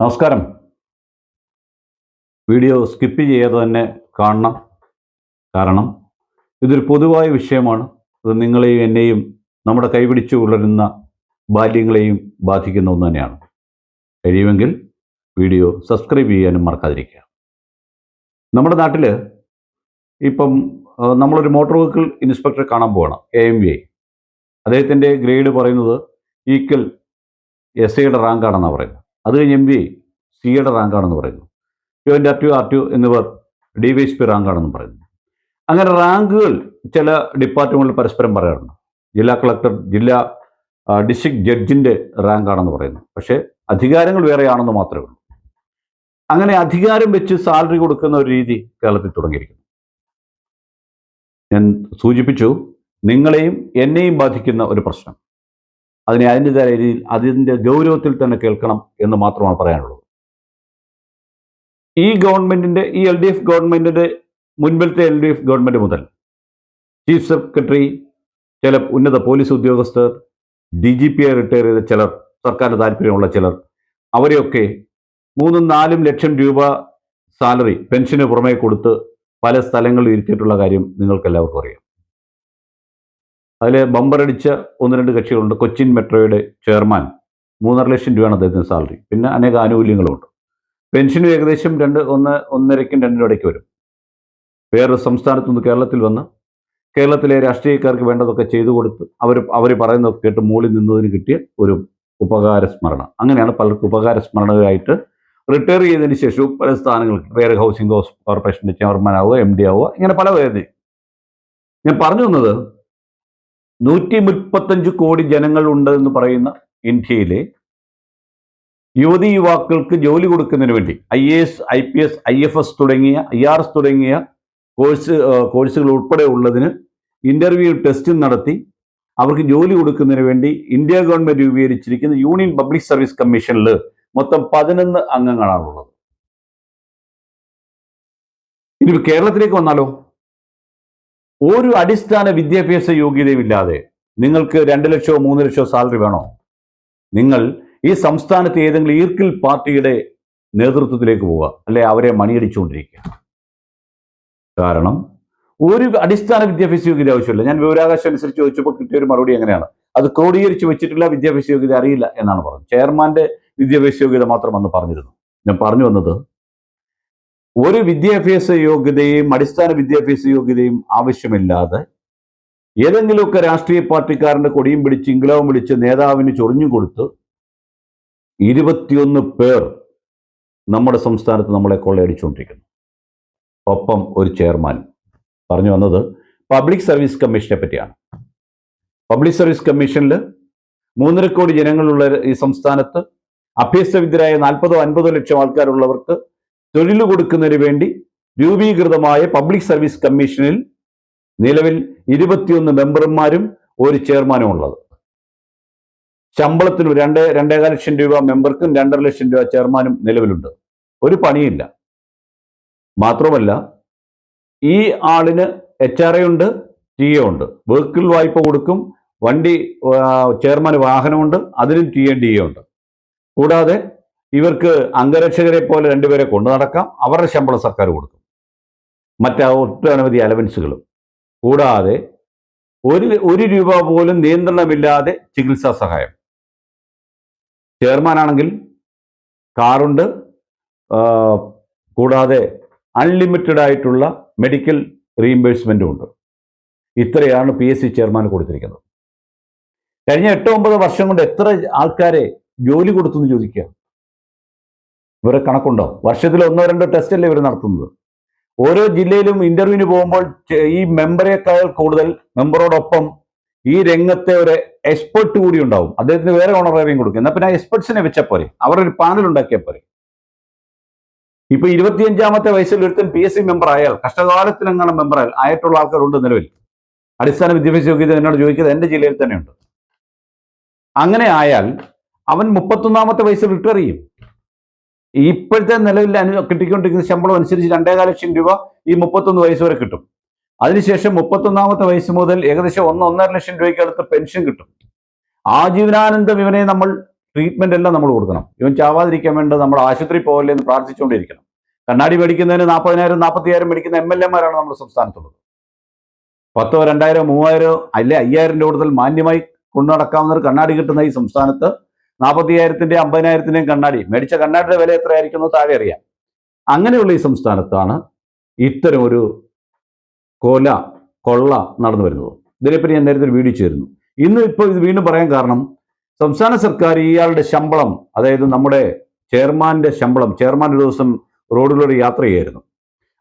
നമസ്കാരം. Video skip ചെയ്യാതെ തന്നെ കാണണം. കാരണം ഇതൊരു പൊതുവായ വിഷയമാണ്. ഇത് നിങ്ങളെയും എന്നെയും നമ്മുടെ കൈപിടിച്ച് ഉളരുന്ന ബാല്യങ്ങളെയും ബാധിക്കുന്ന ഒന്ന് തന്നെയാണ്. കഴിയുമെങ്കിൽ വീഡിയോ സബ്സ്ക്രൈബ് ചെയ്യാനും മറക്കാതിരിക്കുക. നമ്മുടെ നാട്ടിൽ ഇപ്പം നമ്മളൊരു മോട്ടോർ വെഹിക്കിൾ ഇൻസ്പെക്ടറെ കാണാൻ പോകണം എ എം വി ഐ അദ്ദേഹത്തിന്റെ ഗ്രേഡ് പറയുന്നത് ഈക്വൽ എസ് ഐയുടെ റാങ്കാണെന്നാണ് പറയുന്നത്. അത് കഴിഞ്ഞ് എം ബി സിയുടെ റാങ്കാണെന്ന് പറയുന്നു. ഇവന്റെ ആർ ടു ആർ ടു എന്നിവർ ഡി വൈ എസ് പി റാങ്കാണെന്ന് പറയുന്നു. അങ്ങനെ റാങ്കുകൾ ചില ഡിപ്പാർട്ട്മെന്റിൽ പരസ്പരം പറയാറുണ്ട്. ജില്ലാ കളക്ടർ ജില്ലാ ഡിസ്ട്രിക്ട് ജഡ്ജിന്റെ റാങ്കാണെന്ന് പറയുന്നു. പക്ഷേ അധികാരങ്ങൾ വേറെയാണെന്ന് മാത്രമേ ഉള്ളൂ. അങ്ങനെ അധികാരം വെച്ച് സാലറി കൊടുക്കുന്ന ഒരു രീതി കേരളത്തിൽ തുടങ്ങിയിരിക്കുന്നു. ഞാൻ സൂചിപ്പിച്ചു നിങ്ങളെയും എന്നെയും ബാധിക്കുന്ന ഒരു പ്രശ്നം. അതിനെ അതിന്റെതായ രീതിയിൽ അതിന്റെ ഗൗരവത്തിൽ തന്നെ കേൾക്കണം എന്ന് മാത്രമാണ് പറയാനുള്ളത്. ഈ ഗവൺമെന്റിന്റെ ഈ എൽ ഡി എഫ് ഗവൺമെന്റിന്റെ മുൻപിലത്തെ എൽ ഡി എഫ് ഗവൺമെന്റ് മുതൽ ചീഫ് സെക്രട്ടറി ചില ഉന്നത പോലീസ് ഉദ്യോഗസ്ഥർ ഡി ജി പി റിട്ടയർ ചെയ്ത ചിലർ സർക്കാരിന് താല്പര്യമുള്ള ചിലർ അവരെയൊക്കെ മൂന്നും നാലും ലക്ഷം രൂപ സാലറി പെൻഷന് പുറമേ കൊടുത്ത് പല സ്ഥലങ്ങളിൽ ഇരുത്തിയിട്ടുള്ള കാര്യം നിങ്ങൾക്കെല്ലാവർക്കും അറിയാം. അതിൽ ബമ്പറടിച്ച ഒന്ന് രണ്ട് കക്ഷികളുണ്ട്. കൊച്ചിൻ മെട്രോയുടെ ചെയർമാൻ മൂന്നര ലക്ഷം രൂപയാണ് അദ്ദേഹത്തിന് സാലറി പിന്നെ അനേക ആനുകൂല്യങ്ങളുമുണ്ട്. പെൻഷനും ഏകദേശം രണ്ട് ഒന്ന് ഒന്നരയ്ക്കും രണ്ടിനും ഇടയ്ക്ക് വരും. വേറൊരു സംസ്ഥാനത്തു നിന്ന് കേരളത്തിൽ വന്ന് കേരളത്തിലെ രാഷ്ട്രീയക്കാർക്ക് വേണ്ടതൊക്കെ ചെയ്തു കൊടുത്ത് അവർ അവർ പറയുന്നതൊക്കെ കേട്ട് മൂളിൽ നിന്നതിന് കിട്ടിയ ഒരു ഉപകാര സ്മരണ. അങ്ങനെയാണ് പലർക്കും ഉപകാര സ്മരണയായിട്ട് റിട്ടയർ ചെയ്തതിന് ശേഷവും പല സ്ഥാനങ്ങൾക്ക് വേറെ ഹൗസിംഗ് ഹൗസ് കോർപ്പറേഷന്റെ ചെയർമാൻ ആവുക എം ഡി ആവുക ഇങ്ങനെ പല പേര്. ഞാൻ പറഞ്ഞു വന്നത് നൂറ്റി മുപ്പത്തഞ്ച് കോടി ജനങ്ങൾ ഉണ്ട് എന്ന് പറയുന്ന ഇന്ത്യയിലെ യുവതി യുവാക്കൾക്ക് ജോലി കൊടുക്കുന്നതിന് വേണ്ടി I A S I P S I F S തുടങ്ങിയ ഐ ആർ എസ് തുടങ്ങിയ കോഴ്സ് കോഴ്സുകൾ ഉൾപ്പെടെ ഉള്ളതിന് ഇന്റർവ്യൂ ടെസ്റ്റ് നടത്തി അവർക്ക് ജോലി കൊടുക്കുന്നതിന് വേണ്ടി ഇന്ത്യ ഗവൺമെന്റ് രൂപീകരിച്ചിരിക്കുന്ന യൂണിയൻ പബ്ലിക് സർവീസ് കമ്മീഷനിൽ മൊത്തം പതിനൊന്ന് അംഗങ്ങളാണുള്ളത്. ഇനി കേരളത്തിലേക്ക് വന്നാലോ? ഒരു അടിസ്ഥാന വിദ്യാഭ്യാസ യോഗ്യതയും ഇല്ലാതെ നിങ്ങൾക്ക് രണ്ട് ലക്ഷമോ മൂന്ന് ലക്ഷമോ സാലറി വേണോ? നിങ്ങൾ ഈ സംസ്ഥാനത്ത് ഏതെങ്കിലും ഈർക്കിൽ പാർട്ടിയുടെ നേതൃത്വത്തിലേക്ക് പോവുക. അല്ലെ അവരെ മണിയടിച്ചുകൊണ്ടിരിക്കുക. കാരണം ഒരു അടിസ്ഥാന വിദ്യാഭ്യാസ യോഗ്യത ആവശ്യമില്ല. ഞാൻ വിവരാകാശം അനുസരിച്ച് ചോദിച്ചപ്പോൾ കിട്ടിയ ഒരു മറുപടി എങ്ങനെയാണ് അത് ക്രോഡീകരിച്ച് വെച്ചിട്ടുള്ള വിദ്യാഭ്യാസ യോഗ്യത അറിയില്ല എന്നാണ് പറഞ്ഞത്. ചെയർമാന്റെ വിദ്യാഭ്യാസ യോഗ്യത മാത്രം അന്ന് പറഞ്ഞിരുന്നു. ഞാൻ പറഞ്ഞു വന്നത് ഒരു വിദ്യാഭ്യാസ യോഗ്യതയും അടിസ്ഥാന വിദ്യാഭ്യാസ യോഗ്യതയും ആവശ്യമില്ലാതെ ഏതെങ്കിലുമൊക്കെ രാഷ്ട്രീയ പാർട്ടിക്കാരന്റെ കൊടിയും പിടിച്ച് ഇംഗ്ലവും പിടിച്ച് നേതാവിന് ചൊറിഞ്ഞു കൊടുത്ത് ഇരുപത്തിയൊന്ന് പേർ നമ്മുടെ സംസ്ഥാനത്ത് നമ്മളെ കൊള്ളയടിച്ചുകൊണ്ടിരിക്കുന്നു. ഒപ്പം ഒരു ചെയർമാൻ പറഞ്ഞു വന്നത് പബ്ലിക് സർവീസ് കമ്മീഷനെ പറ്റിയാണ്. പബ്ലിക് സർവീസ് കമ്മീഷനിൽ മൂന്നര കോടി ജനങ്ങളുള്ള ഈ സംസ്ഥാനത്ത് അഭ്യസ്തവിദ്യരായ നാൽപ്പതോ അൻപതോ ലക്ഷം ആൾക്കാരുള്ളവർക്ക് തൊഴിൽ കൊടുക്കുന്നതിന് വേണ്ടി രൂപീകൃതമായ പബ്ലിക് സർവീസ് കമ്മീഷനിൽ നിലവിൽ ഇരുപത്തിയൊന്ന് മെമ്പർമാരും ഒരു ചെയർമാനും ഉള്ളത്. ശമ്പളത്തിന് രണ്ട് രണ്ടേകാൽ ലക്ഷം രൂപ മെമ്പർക്കും രണ്ടര ലക്ഷം രൂപ ചെയർമാനും നിലവിലുണ്ട്. ഒരു പണിയില്ല. മാത്രമല്ല ഈ ആളിന് എച്ച് ആർ എ ഉണ്ട് ടി എ ഉണ്ട്. വെഹിക്കിൾ വായ്പ കൊടുക്കും വണ്ടി ചെയർമാന് വാഹനമുണ്ട് അതിനും ടി എ ഡി എ ഉണ്ട്. കൂടാതെ ഇവർക്ക് അംഗരക്ഷകരെ പോലെ രണ്ടുപേരെ കൊണ്ടു നടക്കാം. അവരുടെ ശമ്പളം സർക്കാർ കൊടുക്കും. മറ്റ് ഒട്ടനവധി അലവൻസുകളും. കൂടാതെ ഒരു ഒരു രൂപ പോലും നിയന്ത്രണമില്ലാതെ ചികിത്സാ സഹായം. ചെയർമാനാണെങ്കിൽ കാറുണ്ട്. കൂടാതെ അൺലിമിറ്റഡ് ആയിട്ടുള്ള മെഡിക്കൽ റീഇംബേഴ്സ്മെന്റും ഉണ്ട്. ഇത്രയാണ് പി എസ് സി ചെയർമാൻ കൊടുത്തിരിക്കുന്നത്. കഴിഞ്ഞ എട്ടോ ഒമ്പത് വർഷം കൊണ്ട് എത്ര ആൾക്കാരെ ജോലി കൊടുത്തു എന്ന് ചോദിക്കുക. ഇവരെ കണക്കുണ്ടോ? വർഷത്തിൽ ഒന്നോ രണ്ടോ ടെസ്റ്റ് അല്ലേ ഇവർ നടത്തുന്നത്? ഓരോ ജില്ലയിലും ഇന്റർവ്യൂവിന് പോകുമ്പോൾ ഈ മെമ്പറേക്കാൾ കൂടുതൽ മെമ്പറോടൊപ്പം ഈ രംഗത്തെ ഒരു എക്സ്പെർട്ട് കൂടി ഉണ്ടാവും. അദ്ദേഹത്തിന് വേറെ ഓണറേറിയം കൊടുക്കും. എന്നാൽ പിന്നെ എക്സ്പെർട്സിനെ വെച്ചാൽ പോരെ? അവരുടെ ഒരു പാനൽ ഉണ്ടാക്കിയാൽ പോരെ? ഇപ്പൊ ഇരുപത്തിയഞ്ചാമത്തെ വയസ്സിൽ ഒരുത്തൻ പി എസ് സി മെമ്പർ ആയാൽ കഷ്ടകാലത്തിനങ്ങനെ മെമ്പർ ആയിട്ടുള്ള ആൾക്കാരുണ്ട് നിലവിൽ. അടിസ്ഥാന വിദ്യാഭ്യാസ യോഗ്യത എന്നോട് ചോദിക്കുന്നത് എന്റെ ജില്ലയിൽ തന്നെയുണ്ട്. അങ്ങനെ ആയാൽ അവൻ മുപ്പത്തൊന്നാമത്തെ വയസ്സിൽ റിട്ടയർ ചെയ്യും. ഇപ്പോഴത്തെ നിലവിൽ അനു കിട്ടിക്കൊണ്ടിരിക്കുന്ന ശമ്പളം അനുസരിച്ച് രണ്ടേകാല ലക്ഷം രൂപ ഈ മുപ്പത്തൊന്ന് വയസ്സ് വരെ കിട്ടും. അതിനുശേഷം മുപ്പത്തൊന്നാമത്തെ വയസ്സ് മുതൽ ഏകദേശം ഒന്ന് ഒന്നര ലക്ഷം രൂപയ്ക്ക് അടുത്ത് പെൻഷൻ കിട്ടും. ആജീവനാനന്ദം ഇവനെ നമ്മൾ ട്രീറ്റ്മെന്റ് എല്ലാം നമ്മൾ കൊടുക്കണം. ഇവൻ ചാവാതിരിക്കാൻ വേണ്ടി നമ്മൾ ആശുപത്രി പോകല്ലേ എന്ന് പ്രാർത്ഥിച്ചുകൊണ്ടിരിക്കണം. കണ്ണാടി മേടിക്കുന്നതിന് നാൽപ്പതിനായിരം നാൽപ്പത്തിയായിരം മേടിക്കുന്ന എം എൽ എമാരാണ് നമ്മുടെ സംസ്ഥാനത്തുള്ളത്. പത്തോ രണ്ടായിരം മൂവായിരോ അല്ലെ അയ്യായിരം രൂപ കൂടുതൽ മാന്യമായി കൊണ്ടു നടക്കാവുന്ന ഒരു കണ്ണാടി കിട്ടുന്ന ഈ സംസ്ഥാനത്ത് നാൽപ്പത്തിയായിരത്തിന്റെ അമ്പതിനായിരത്തിന്റെയും കണ്ണാടി. മേടിച്ച കണ്ണാടിയുടെ വില എത്രയായിരിക്കുന്നു താഴെ അറിയാം. അങ്ങനെയുള്ള ഈ സംസ്ഥാനത്താണ് ഇത്തരം ഒരു കൊല കൊള്ള നടന്നു വരുന്നത്. ഇതിനെപ്പറ്റി ഞാൻ നേരത്തെ ഒരു വീഡിയോ ചേരുന്നു ഇന്ന് ഇപ്പോൾ ഇത് വീണ്ടും പറയാൻ കാരണം സംസ്ഥാന സർക്കാർ ഇയാളുടെ ശമ്പളം അതായത് നമ്മുടെ ചെയർമാന്റെ ശമ്പളം ചെയർമാൻ ഒരു ദിവസം റോഡിലൂടെ യാത്ര ചെയ്യായിരുന്നു.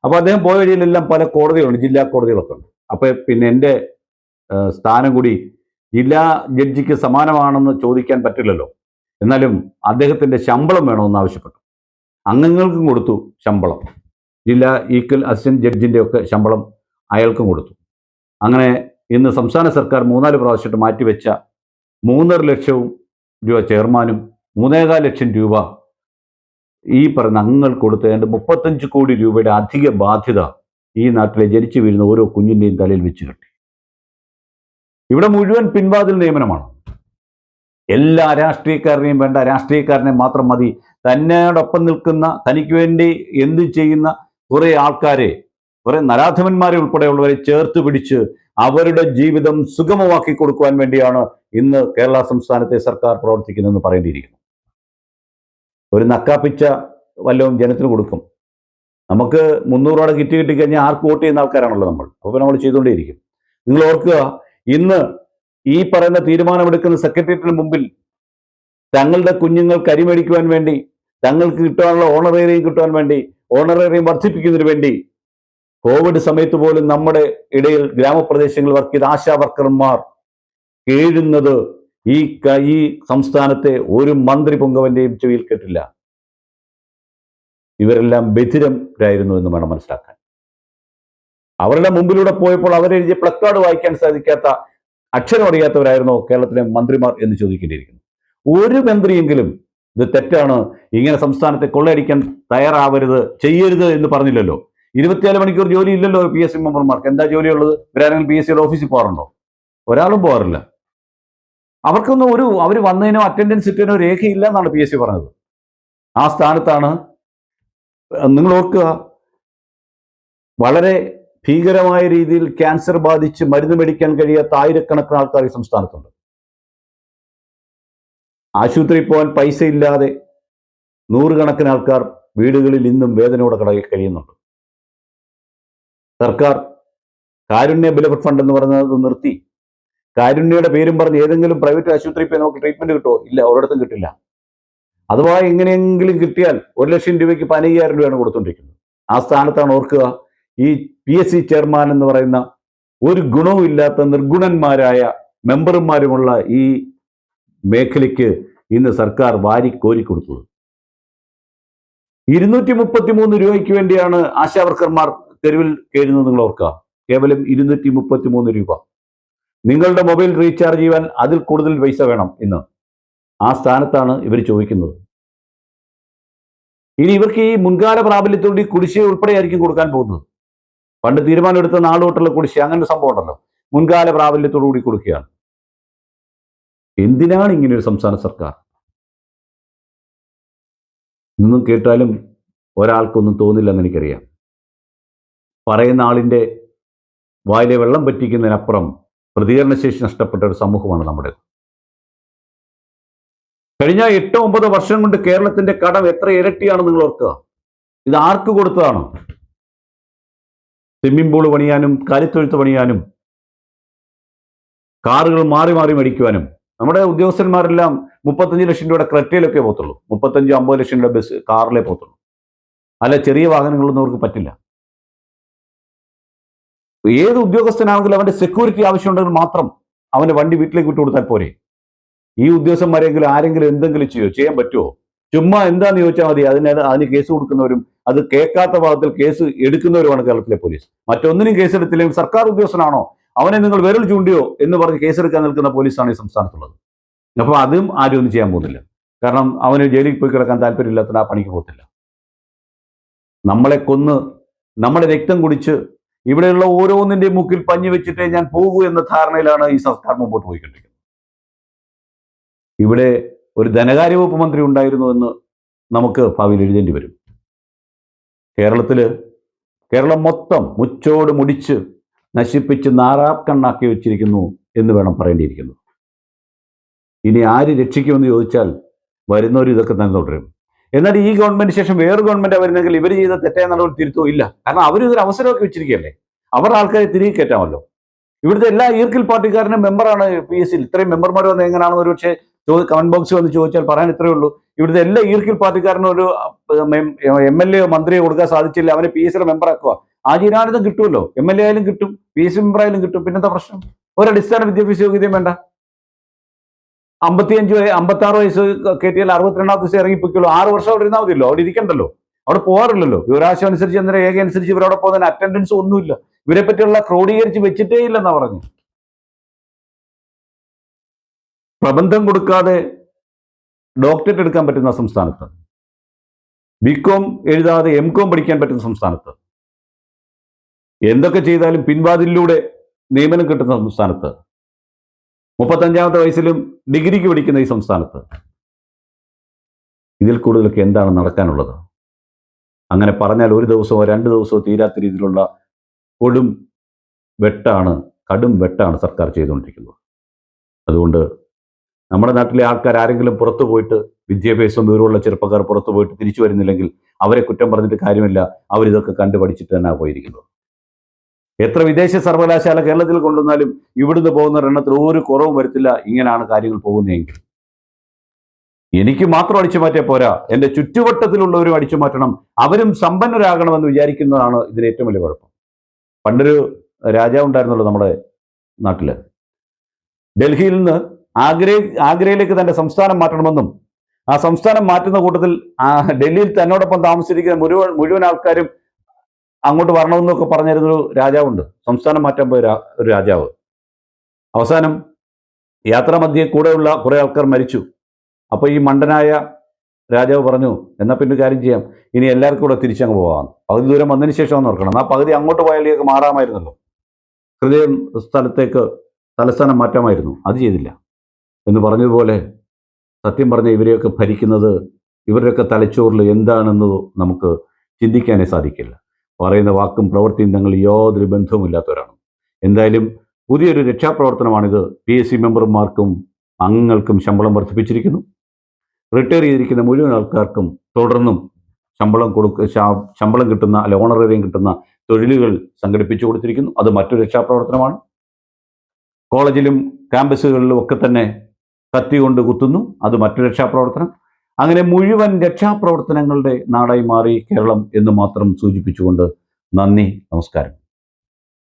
അപ്പോൾ അദ്ദേഹം പോയ വഴിയിലെല്ലാം പല കോടതികളുണ്ട് ജില്ലാ കോടതികളൊക്കെ ഉണ്ട്. അപ്പോൾ പിന്നെ എന്റെ സ്ഥാനം കൂടി ജില്ലാ ജഡ്ജിക്ക് സമാനമാണെന്ന് ചോദിക്കാൻ പറ്റില്ലല്ലോ. എന്നാലും അദ്ദേഹത്തിന്റെ ശമ്പളം വേണമെന്ന് ആവശ്യപ്പെട്ടു. അംഗങ്ങൾക്കും കൊടുത്തു ശമ്പളം. ജില്ലാ ഈക്വൽ അസിസ്റ്റന്റ് ജഡ്ജിന്റെ ഒക്കെ ശമ്പളം അയാൾക്കും കൊടുത്തു. അങ്ങനെ ഇന്ന് സംസ്ഥാന സർക്കാർ മൂന്നാൽ പ്രാവശ്യമായിട്ട് മാറ്റിവെച്ച മൂന്നര ലക്ഷവും രൂപ ചെയർമാനും മൂന്നേകാൽ ലക്ഷം രൂപ ഈ പറയുന്ന അംഗങ്ങൾ കൊടുത്തേണ്ട മുപ്പത്തഞ്ച് കോടി രൂപയുടെ അധിക ബാധ്യത ഈ നാട്ടിലെ ജനിച്ചു വീഴുന്ന ഓരോ കുഞ്ഞിന്റെയും തലയിൽ വെച്ച് കെട്ടി. ഇവിടെ മുഴുവൻ പിൻവാതിൽ നിയമനമാണ്. എല്ലാ രാഷ്ട്രീയക്കാരനെയും വേണ്ട. രാഷ്ട്രീയക്കാരനെ മാത്രം മതി. തന്നോടൊപ്പം നിൽക്കുന്ന തനിക്ക് വേണ്ടി എന്ത് ചെയ്യുന്ന കുറേ ആൾക്കാരെ കുറേ നരാധമന്മാരെ ഉൾപ്പെടെയുള്ളവരെ ചേർത്ത് പിടിച്ച് അവരുടെ ജീവിതം സുഗമമാക്കി കൊടുക്കുവാൻ വേണ്ടിയാണ് ഇന്ന് കേരള സംസ്ഥാനത്തെ സർക്കാർ പ്രവർത്തിക്കുന്നതെന്ന് പറയേണ്ടിയിരിക്കുന്നു. ഒരു നക്കാപ്പിച്ച വല്ലവും ജനത്തിന് കൊടുക്കും. നമുക്ക് മുന്നൂറോടെ കിറ്റ് കിട്ടിക്കഴിഞ്ഞാൽ ആർക്ക് വോട്ട് ചെയ്യുന്ന ആൾക്കാരാണല്ലോ നമ്മൾ. അപ്പോൾ നമ്മൾ ചെയ്തുകൊണ്ടേയിരിക്കും. നിങ്ങൾ ഓർക്കുക ഇന്ന് ഈ പറയുന്ന തീരുമാനമെടുക്കുന്ന സെക്രട്ടേറിയറ്റിന് മുമ്പിൽ തങ്ങളുടെ കുഞ്ഞുങ്ങൾ കരിമേടിക്കുവാൻ വേണ്ടി തങ്ങൾക്ക് കിട്ടാനുള്ള ഓണറേറിയം കിട്ടുവാൻ വേണ്ടി ഓണറേറിയം വർദ്ധിപ്പിക്കുന്നതിന് വേണ്ടി കോവിഡ് സമയത്ത് പോലും നമ്മുടെ ഇടയിൽ ഗ്രാമപ്രദേശങ്ങളിൽ വർക്ക് ചെയ്ത ആശാ വർക്കർമാർ കേഴുന്നത് ഈ ഈ സംസ്ഥാനത്തെ ഒരു മന്ത്രി പൊങ്കവന്റെയും ചെവിയിൽ കേട്ടില്ല. ഇവരെല്ലാം ബധിരരായിരുന്നു എന്ന് വേണം മനസ്സിലാക്കാൻ. അവരുടെ മുമ്പിലൂടെ പോയപ്പോൾ അവരെഴുതിയ പ്ലക്കാർഡ് വായിക്കാൻ സാധിക്കാത്ത അക്ഷരം അറിയാത്തവരായിരുന്നോ കേരളത്തിലെ മന്ത്രിമാർ എന്ന് ചോദിക്കേണ്ടിയിരിക്കുന്നു. ഒരു മന്ത്രിയെങ്കിലും ഇത് തെറ്റാണ് ഇങ്ങനെ സംസ്ഥാനത്തെ കൊള്ളയടിക്കാൻ തയ്യാറാവരുത് ചെയ്യരുത് എന്ന് പറഞ്ഞില്ലല്ലോ. ഇരുപത്തിനാല് മണിക്കൂർ ജോലി ഇല്ലല്ലോ പി എസ് സി മെമ്പർമാർക്ക്. എന്താ ജോലിയുള്ളത്? ഇവരാരെങ്കിലും പി എസ് സിയുടെ ഓഫീസിൽ പോകാറുണ്ടോ? ഒരാളും പോകാറില്ല. അവർക്കൊന്നും ഒരു അവർ വന്നതിനോ അറ്റൻഡൻസ് ഇട്ടതിനോ രേഖയില്ല എന്നാണ് പി എസ് സി പറഞ്ഞത്. ആ സ്ഥാനത്താണ് നിങ്ങൾ ഓർക്കുക വളരെ ഭീകരമായ രീതിയിൽ ക്യാൻസർ ബാധിച്ച് മരുന്ന് മേടിക്കാൻ കഴിയാത്ത ആയിരക്കണക്കിന് ആൾക്കാർ ഈ സംസ്ഥാനത്തുണ്ട്. ആശുപത്രിയിൽ പോകാൻ പൈസ ഇല്ലാതെ നൂറുകണക്കിന് ആൾക്കാർ വീടുകളിൽ ഇന്നും വേദനയോടെ കട കഴിയുന്നുണ്ട്. സർക്കാർ കാരുണ്യ ബെനിഫിറ്റ് ഫണ്ട് എന്ന് പറയുന്നത് നിർത്തി. കാരുണ്യയുടെ പേരും പറഞ്ഞ് ഏതെങ്കിലും പ്രൈവറ്റ് ആശുപത്രിയിൽ പോയി നമുക്ക് ട്രീറ്റ്മെന്റ് കിട്ടുമോ? ഇല്ല ഒരിടത്തും കിട്ടില്ല. അഥവാ എങ്ങനെയെങ്കിലും കിട്ടിയാൽ ഒരു ലക്ഷം രൂപയ്ക്ക് പതിനയ്യായിരം രൂപയാണ് കൊടുത്തുകൊണ്ടിരിക്കുന്നത് ആ സ്ഥാനത്താണ് ഓർക്കുക ഈ പി എസ് സി ചെയർമാൻ എന്ന് പറയുന്ന ഒരു ഗുണവും ഇല്ലാത്ത നിർഗുണന്മാരായ മെമ്പർമാരുമുള്ള ഈ മേഖലയ്ക്ക് ഇന്ന് സർക്കാർ വാരി കൊടുത്തത്. ഇരുന്നൂറ്റി മുപ്പത്തി മൂന്ന് രൂപയ്ക്ക് വേണ്ടിയാണ് ആശാവർക്കർമാർ തെരുവിൽ കേഴുന്നത് നിങ്ങൾ ഓർക്കുക. കേവലം ഇരുന്നൂറ്റി മുപ്പത്തി മൂന്ന് രൂപ. നിങ്ങളുടെ മൊബൈൽ റീചാർജ് ചെയ്യാൻ അതിൽ കൂടുതൽ പൈസ വേണം ഇന്ന് ആ സ്ഥാനത്താണ് ഇവർ ചോദിക്കുന്നത്. ഇനി ഇവർക്ക് ഈ മുൻകാല പ്രാബല്യത്തോടെ കുടിശ്ശിക ഉൾപ്പെടെയായിരിക്കും കൊടുക്കാൻ പോകുന്നത്. പണ്ട് തീരുമാനമെടുത്ത നാൾ തൊട്ടുള്ള കുടിശ്ശിക അങ്ങനെ ഒരു സംഭവം ഉണ്ടല്ലോ. മുൻകാല പ്രാബല്യത്തോടു കൂടി കൊടുക്കുകയാണ്. എന്തിനാണ് ഇങ്ങനെ ഒരു സംസ്ഥാന സർക്കാർ? ഇന്നും കേട്ടാലും ഒരാൾക്കൊന്നും തോന്നില്ലെന്ന് എനിക്കറിയാം. പറയുന്ന ആളിന്റെ വായിലെ വെള്ളം പറ്റിക്കുന്നതിനപ്പുറം പ്രതികരണശേഷി നഷ്ടപ്പെട്ട ഒരു സമൂഹമാണ് നമ്മുടെ. കഴിഞ്ഞ എട്ടോ ഒമ്പതോ വർഷം കൊണ്ട് കേരളത്തിന്റെ കടം എത്ര ഇരട്ടിയാണ് നിങ്ങൾ ഓർക്കുക. ഇത് ആർക്ക് കൊടുത്തതാണ്? സ്വിമ്മിംഗ് പൂൾ പണിയാനും കാലിത്തൊഴുത്ത് പണിയാനും കാറുകൾ മാറി മാറി മേടിക്കുവാനും. നമ്മുടെ ഉദ്യോഗസ്ഥന്മാരെല്ലാം മുപ്പത്തഞ്ച് ലക്ഷം രൂപയുടെ ക്രെറ്റയിലൊക്കെ പോകത്തുള്ളൂ. മുപ്പത്തഞ്ച് അമ്പത് ലക്ഷം രൂപയുടെ ബസ് കാറിലേ പോകത്തുള്ളൂ. അല്ല ചെറിയ വാഹനങ്ങളൊന്നും അവർക്ക് പറ്റില്ല. ഏത് ഉദ്യോഗസ്ഥനാണെങ്കിലും അവന്റെ സെക്യൂരിറ്റി ആവശ്യമുണ്ടെങ്കിൽ മാത്രം അവന്റെ വണ്ടി വീട്ടിലേക്ക് വിട്ടു കൊടുത്താൽ പോരെ. ഈ ഉദ്യോഗസ്ഥന്മാരെങ്കിലും ആരെങ്കിലും എന്തെങ്കിലും ചെയ്യോ? ചെയ്യാൻ പറ്റുമോ ചുമ്മാ എന്താന്ന് ചോദിച്ചാൽ മതി. അതിന് അതിന് കേസ് കൊടുക്കുന്നവരും അത് കേൾക്കാത്ത ഭാഗത്തിൽ കേസ് എടുക്കുന്നവരുമാണ് കേരളത്തിലെ പോലീസ്. മറ്റൊന്നിനും കേസെടുത്തില്ലെങ്കിൽ സർക്കാർ ഉദ്യോഗസ്ഥനാണോ? അവനെ നിങ്ങൾ വിരൽ ചൂണ്ടിയോ എന്ന് പറഞ്ഞ് കേസെടുക്കാൻ നിൽക്കുന്ന പോലീസാണ് ഈ സംസ്ഥാനത്തുള്ളത്. അപ്പോൾ അതും ആരും ഒന്നും ചെയ്യാൻ പോകുന്നില്ല. കാരണം അവന് ജയിലിൽ പോയി കിടക്കാൻ താല്പര്യമില്ലാത്തത് ആ പണിക്ക് പോകത്തില്ല. നമ്മളെ കൊന്ന് നമ്മുടെ രക്തം കുടിച്ച് ഇവിടെയുള്ള ഓരോന്നിന്റെ മുക്കിൽ പഞ്ഞു വെച്ചിട്ടേ ഞാൻ പോകൂ എന്ന ധാരണയിലാണ് ഈ സർക്കാർ മുമ്പോട്ട് പോയിക്കൊണ്ടിരിക്കുന്നത്. ഇവിടെ ഒരു ധനകാര്യ വകുപ്പ് മന്ത്രി ഉണ്ടായിരുന്നു എന്ന് നമുക്ക് ഭാവിയിൽ എഴുതേണ്ടി വരും. കേരളത്തിൽ കേരളം മൊത്തം മുച്ചോട് മുടിച്ച് നശിപ്പിച്ച് നാറാക്കണ്ണാക്കി വെച്ചിരിക്കുന്നു എന്ന് വേണം പറയേണ്ടിയിരിക്കുന്നു. ഇനി ആര് രക്ഷിക്കുമെന്ന് ചോദിച്ചാൽ വരുന്നവർ ഇതൊക്കെ തന്നെ തുടരും. എന്നാൽ ഈ ഗവൺമെന്റ് ശേഷം വേറെ ഗവൺമെന്റ് വരുന്നെങ്കിൽ ഇവർ ചെയ്ത തെറ്റായ നടപടി തിരുത്തോ? ഇല്ല. കാരണം അവർ ഇതൊരു അവസരമൊക്കെ വെച്ചിരിക്കുകയല്ലേ? അവർ ആൾക്കാരെ തിരികെ കയറ്റാമല്ലോ. ഇവിടുത്തെ എല്ലാ ഈർക്കിൽ പാർട്ടിക്കാരനും മെമ്പറാണ് പി എസ് സിയിൽ ഇത്രയും മെമ്പർമാർ വന്ന് എങ്ങനെയാണെന്ന് ഒരു പക്ഷേ കമന്റ് ബോക്സിൽ വന്ന് ചോദിച്ചാൽ പറയാൻ ഇത്രയേ ഉള്ളൂ. ഇവിടുത്തെ എല്ലാ ഈർക്കിൽ പാർട്ടിക്കാരനും ഒരു എം എൽ എ മന്ത്രിയെ കൊടുക്കാൻ സാധിച്ചില്ല. അവനെ പി എസ് മെമ്പറാക്കുക ആജീനാനന്ദം കിട്ടുമല്ലോ എം എൽ എ ആയാലും കിട്ടും. പി എസ് ആയാലും കിട്ടും. പിന്നെന്താ പ്രശ്നം? ഒരു അടിസ്ഥാന വിദ്യാഭ്യാസ യോഗ്യതയും വേണ്ട. അമ്പത്തിയഞ്ച് അമ്പത്തി ആറ് വയസ്സ് കയറ്റിയാൽ അറുപത്തിരണ്ടാമത്തെ ദിവസം ഇറങ്ങിപ്പോയിക്കുള്ളൂ ആറ് വർഷം അവിടെ ഇരുന്നാൽ മതിയല്ലോ. അവിടെ ഇരിക്കണ്ടല്ലോ. അവിടെ പോകാറില്ലല്ലോ വിവരാശം അനുസരിച്ച് എന്തിനാ ഏക അനുസരിച്ച് ഇവരവിടെ പോകുന്നതിന് അറ്റൻഡൻസ് ഒന്നുമില്ല. ഇവരെ പറ്റിയുള്ള ക്രോഡീകരിച്ച് വെച്ചിട്ടേ ഇല്ലെന്നാ പറഞ്ഞു. പ്രബന്ധം കൊടുക്കാതെ ഡോക്ടറേറ്റ് എടുക്കാൻ പറ്റുന്ന സംസ്ഥാനത്ത്. ബികോം എഴുതാതെ എം കോം പഠിക്കാൻ പറ്റുന്ന സംസ്ഥാനത്ത്. എന്തൊക്കെ ചെയ്താലും പിൻവാതിലൂടെ നിയമനം കിട്ടുന്ന സംസ്ഥാനത്ത്. മുപ്പത്തഞ്ചാമത്തെ വയസ്സിലും ഡിഗ്രിക്ക് പഠിക്കുന്ന ഈ സംസ്ഥാനത്ത്. ഇതിൽ കൂടുതലൊക്കെ എന്താണ് നടക്കാനുള്ളത്? അങ്ങനെ പറഞ്ഞാൽ ഒരു ദിവസമോ രണ്ട് ദിവസമോ തീരാത്ത രീതിയിലുള്ള കൊടും വെട്ടാണ് കടും വെട്ടാണ് സർക്കാർ ചെയ്തുകൊണ്ടിരിക്കുന്നത്. അതുകൊണ്ട് നമ്മുടെ നാട്ടിലെ ആൾക്കാർ ആരെങ്കിലും പുറത്തു പോയിട്ട് വിദ്യാഭ്യാസം വിവരമുള്ള ചെറുപ്പക്കാർ പുറത്തു പോയിട്ട് തിരിച്ചു വരുന്നില്ലെങ്കിൽ അവരെ കുറ്റം പറഞ്ഞിട്ട് കാര്യമില്ല. അവരിതൊക്കെ കണ്ടുപഠിച്ചിട്ട് തന്നെ പോയിരിക്കുന്നത് എത്ര വിദേശ സർവകലാശാല കേരളത്തിൽ കൊണ്ടുവന്നാലും ഇവിടുന്ന് പോകുന്ന എണ്ണത്തിൽ ഒരു കുറവും വരുത്തില്ല. ഇങ്ങനെയാണ് കാര്യങ്ങൾ പോകുന്നതെങ്കിൽ. എനിക്ക് മാത്രം അടിച്ചു മാറ്റിയാൽ പോരാ. എന്റെ ചുറ്റുവട്ടത്തിലുള്ളവരും അടിച്ചു മാറ്റണം. അവരും സമ്പന്നരാകണമെന്ന് വിചാരിക്കുന്നതാണ് ഇതിന് ഏറ്റവും വലിയ കുഴപ്പം. പണ്ടൊരു രാജാവ് ഉണ്ടായിരുന്നല്ലോ നമ്മുടെ നാട്ടിൽ. ഡൽഹിയിൽ നിന്ന് ആഗ്ര ആഗ്രയിലേക്ക് തന്റെ സംസ്ഥാനം മാറ്റണമെന്നും ആ സംസ്ഥാനം മാറ്റുന്ന കൂട്ടത്തിൽ ഡൽഹിയിൽ തന്നോടൊപ്പം താമസിച്ചിരിക്കുന്ന മുഴുവൻ മുഴുവൻ ആൾക്കാരും അങ്ങോട്ട് വരണമെന്നൊക്കെ പറഞ്ഞിരുന്നൊരു രാജാവുണ്ട്. സംസ്ഥാനം മാറ്റാൻ പോയ ഒരു രാജാവ്. അവസാനം യാത്രാമധ്യേ കൂടെയുള്ള കുറേ ആൾക്കാർ മരിച്ചു. അപ്പോൾ ഈ മണ്ടനായ രാജാവ് പറഞ്ഞു എന്നാൽ പിന്നെ കാര്യം ചെയ്യാം. ഇനി എല്ലാവർക്കും കൂടെ തിരിച്ചങ്ങ് പോകാം പകുതി ദൂരം വന്നതിന് ശേഷം ഓർക്കണം. ആ പകുതി അങ്ങോട്ട് പോയാലേക്ക് മാറാമായിരുന്നല്ലോ. ഹൃദയം സ്ഥലത്തേക്ക് തലസ്ഥാനം മാറ്റാമായിരുന്നു. അത് ചെയ്തില്ല. എന്ന് പറഞ്ഞതുപോലെ സത്യം പറഞ്ഞ ഇവരെയൊക്കെ ഭരിക്കുന്നത് ഇവരുടെയൊക്കെ തലച്ചോറിൽ എന്താണെന്ന് നമുക്ക് ചിന്തിക്കാനേ സാധിക്കില്ല. പറയുന്ന വാക്കും പ്രവൃത്തിയും തങ്ങൾ യാതൊരു ബന്ധവുമില്ലാത്തവരാണ്. എന്തായാലും പുതിയൊരു രക്ഷാപ്രവർത്തനമാണിത്. പി എസ് സി മെമ്പർമാർക്കും അംഗങ്ങൾക്കും ശമ്പളം വർദ്ധിപ്പിച്ചിരിക്കുന്നു. റിട്ടയർ ചെയ്തിരിക്കുന്ന മുഴുവൻ ആൾക്കാർക്കും തുടർന്നും ശമ്പളം കൊടുക്ക ശമ്പളം കിട്ടുന്ന അല്ലെ ഓണറേറിയം കിട്ടുന്ന തൊഴിലുകൾ സംഘടിപ്പിച്ചു കൊടുത്തിരിക്കുന്നു. അത് മറ്റൊരു രക്ഷാപ്രവർത്തനമാണ്. കോളേജിലും ക്യാമ്പസുകളിലും ഒക്കെ തന്നെ കത്തി കൊണ്ട് കുത്തുന്നു. അത് മറ്റു രക്ഷാപ്രവർത്തനം. അങ്ങനെ മുഴുവൻ രക്ഷാപ്രവർത്തനങ്ങളുടെ നാടായി മാറി കേരളം എന്ന് മാത്രം സൂചിപ്പിച്ചുകൊണ്ട് നന്ദി നമസ്കാരം.